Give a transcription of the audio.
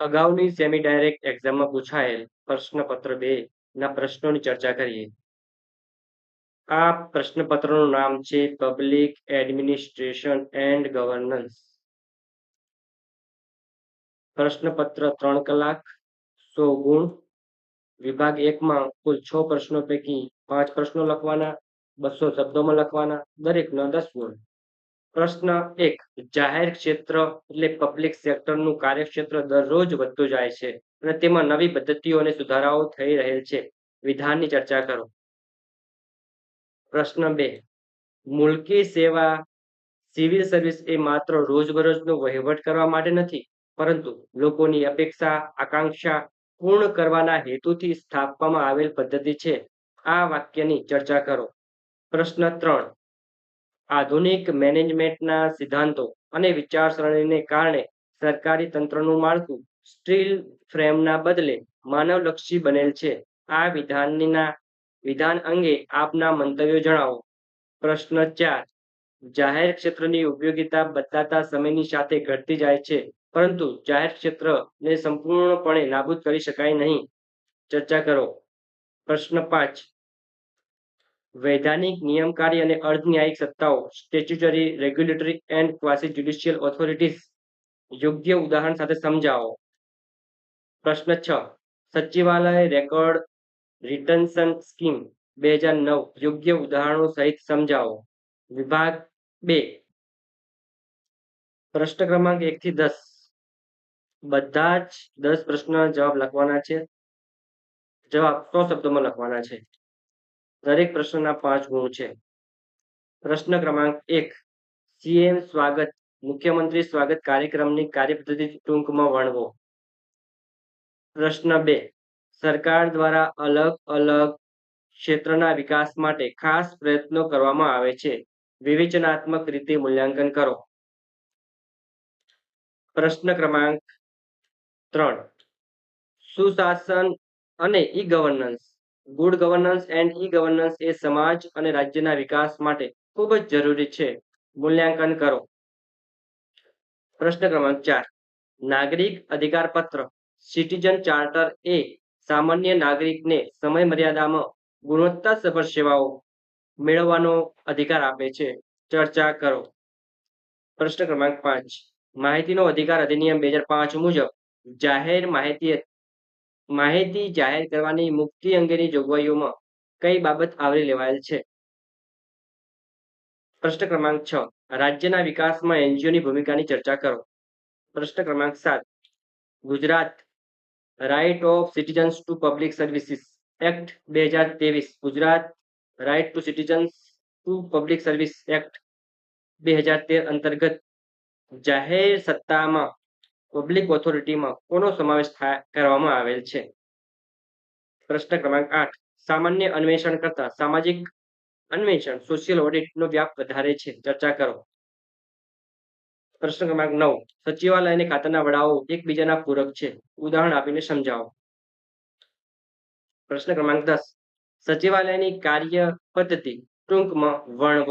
અગાઉની semi direct એક્ઝામમાં પૂછાયેલ પ્રશ્નપત્ર બે ના પ્રશ્નોની ચર્ચા કરીએ. આ પ્રશ્નપત્રનું નામ છે પબ્લિક એડમિનિસ્ટ્રેશન એન્ડ ગવર્નન્સ પ્રશ્નપત્ર ત્રણ કલાક, સો ગુણ. વિભાગ એકમાં કુલ છ પ્રશ્નો પૈકી પાંચ પ્રશ્નો લખવાના, બસો શબ્દોમાં લખવાના, દરેકના દસ ગુણ. પ્રશ્ન એક, જાહેર ક્ષેત્ર એટલે પબ્લિક સેક્ટરનું કાર્યક્ષેત્ર દરરોજ વધતું જાય છે અને તેમાં નવી પદ્ધતિઓ અને સુધારાઓ થઈ રહેલ છે. વિધાનની ચર્ચા કરો. પ્રશ્ન બે મુલકી સેવા સિવિલ સર્વિસ એ માત્ર રોજબરોજનો વહીવટ કરવા માટે નથી, પરંતુ લોકોની અપેક્ષા, આકાંક્ષા પૂર્ણ કરવાના હેતુથી સ્થાપવામાં આવેલ પદ્ધતિ છે. આ વાક્યની ચર્ચા કરો. પ્રશ્ન ત્રણ આધુનિક મેનેજમેન્ટના સિદ્ધાંતો અને વિચારસરણીને કારણે સરકારી તંત્રનું માળખું સ્ટીલ ફ્રેમના બદલે માનવલક્ષી બનેલ છે. આ વિધાનના, વિધાન અંગે આપના મંતવ્યો જણાવો. પ્રશ્ન ચાર. જાહેર ક્ષેત્રની ઉપયોગિતા બદલાતા સમયની સાથે ઘટતી જાય છે, પરંતુ જાહેર ક્ષેત્રને સંપૂર્ણપણે નાબૂદ કરી શકાય નહીં. ચર્ચા કરો. પ્રશ્ન પાંચ. વૈધાનિક નિયમકારી અને અર્ધન્યાયિક સત્તાઓ statutory regulatory and quasi judicial authorities યોગ્ય ઉદાહરણ સાથે સમજાવો. પ્રશ્ન છ. સચિવાલય રેકોર્ડ રિટન્શન સ્કીમ બે હજાર નવ. યોગ્ય ઉદાહરણો સહિત સમજાવો. વિભાગ બે. પ્રશ્ન ક્રમાંક એક થી દસ. બધા જ દસ પ્રશ્નના જવાબ લખવાના છે. જવાબ સો શબ્દોમાં લખવાના છે. દરેક પ્રશ્નના પાંચ ગુણ છે. પ્રશ્ન ક્રમાંક એક, સીએમ સ્વાગત, મુખ્યમંત્રી સ્વાગત કાર્યક્રમની કાર્યપદ્ધતિ ટૂંકમાં વર્ણવો. પ્રશ્ન બે, સરકાર દ્વારા અલગ અલગ ક્ષેત્રના વિકાસ માટે ખાસ પ્રયત્નો કરવામાં આવે છે. વિવેચનાત્મક રીતે મૂલ્યાંકન કરો. પ્રશ્ન ક્રમાંક ત્રણ, સુશાસન અને E governance good governance and E governance એ સમાજ અને રાજ્યના વિકાસ માટે ખૂબ જ જરૂરી છે. મૂલ્યાંકન કરો. પ્રશ્ન ક્રમાંક ચાર. નાગરિક અધિકાર પત્ર. સિટીઝન ચાર્ટર એ સામાન્ય નાગરિકને સમય મર્યાદામાં ગુણવત્તાસભર સેવાઓ મેળવવાનો અધિકાર આપે છે. ચર્ચા કરો. પ્રશ્ન ક્રમાંક પાંચ. માહિતીનો અધિકાર અધિનિયમ બે હજાર પાંચ મુજબ જાહેર માહિતી માહિતી જાહેર કરવાની મુક્તિ અંગેની જોગવાઈઓમાં કઈ બાબત આવરી લેવાયેલ છે? પ્રશ્ન ક્રમાંક છ. રાજ્યના વિકાસમાં એનજીઓની ભૂમિકાની ચર્ચા કરો. પ્રશ્ન ક્રમાંક સાત. Gujarat right of citizens to public services act બે હજાર ત્રેવીસ. Gujarat right to citizens to public service act બે હજાર તેર અંતર્ગત જાહેર સત્તામાં પબ્લિક ઓથોરિટીમાં કોનો સમાવેશ કરવામાં આવેલ છે? પ્રશ્ન ક્રમાંક આઠ. સામાન્ય અન્વેષણ કરતા સામાજિક અન્વેષણ સોશિયલ ઓડિટનો વ્યાપ વધારે છે. ચર્ચા કરો. પ્રશ્ન ક્રમાંક નવ. સચિવાલય અને ખાતાના વડાઓ એકબીજાના પૂરક છે. ઉદાહરણ આપીને સમજાવો. પ્રશ્ન ક્રમાંક દસ. સચિવાલયની કાર્ય પદ્ધતિ ટૂંકમાં વર્ણવો